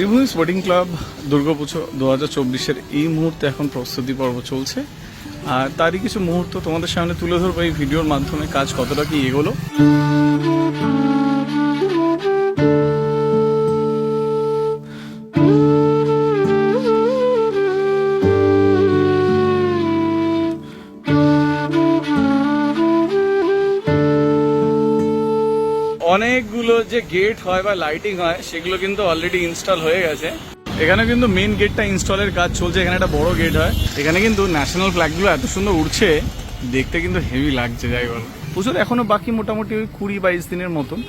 Sreebhumi sporting club Durga Puja দু হাজার চব্বিশের এই মুহূর্তে এখন প্রস্তুতি পর্ব চলছে। আর তারই কিছু মুহূর্ত তোমাদের সামনে তুলে ধরবো এই ভিডিওর মাধ্যমে কাজ কতটা কি এগোলো। অনেকগুলো যে গেট হয় বা লাইটিং হয়, সেগুলো কিন্তু অলরেডি ইনস্টল হয়ে গেছে। এখানে কিন্তু মেন গেটটা ইনস্টলের কাজ চলছে, এখানে একটা বড় গেট হয়। এখানে কিন্তু ন্যাশনাল ফ্ল্যাগগুলো এত সুন্দর উঠছে দেখতে কিন্তু হেভি লাগছে, যাই বল। পুজোর এখনও বাকি মোটামুটি ওই কুড়ি বাইশ দিনের মতন।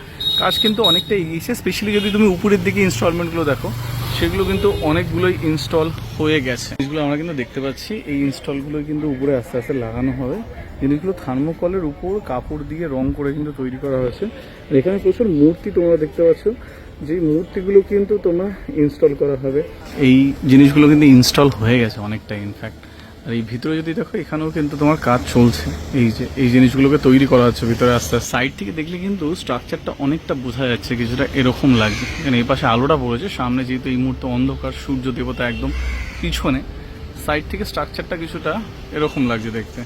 কাজ কিন্তু অনেকটা এগিয়েছে স্পেশালি যদি তুমি উপরের দিকে ইনস্টলমেন্টগুলো দেখো, সেগুলো কিন্তু অনেকগুলোই ইনস্টল হয়ে গেছে। জিনিসগুলো আমরা কিন্তু দেখতে পাচ্ছি, এই ইনস্টলগুলো কিন্তু উপরে আস্তে আস্তে লাগানো হবে। জিনিসগুলো থার্মোকলের উপর কাপড় দিয়ে রং করে কিন্তু তৈরি করা হয়েছে। এখানে প্রচুর মূর্তি তোমরা দেখতে পাচ্ছ। যে মূর্তিগুলো কিন্তু তোমরা ইনস্টল করা হবে। এই জিনিসগুলো কিন্তু ইনস্টল হয়ে গেছে অনেকটা ইনফ্যাক্ট আর এই ভিতরে যদি দেখো, এখানেও কিন্তু তোমার কাজ চলছে। এই যে, এই জিনিসগুলোকে তৈরি করা হচ্ছে ভিতরে আস্তে আস্তে। সাইড থেকে দেখলে কিন্তু স্ট্রাকচারটা অনেকটা বোঝা যাচ্ছে কিছুটা এরকম লাগছে। এখানে এই পাশে আলোটা পড়েছে। সামনে যেহেতু এই মুহূর্তে অন্ধকার, সূর্য দেবতা একদম পিছনে। সাইড থেকে স্ট্রাকচারটা কিছুটা এরকম লাগছে দেখতে।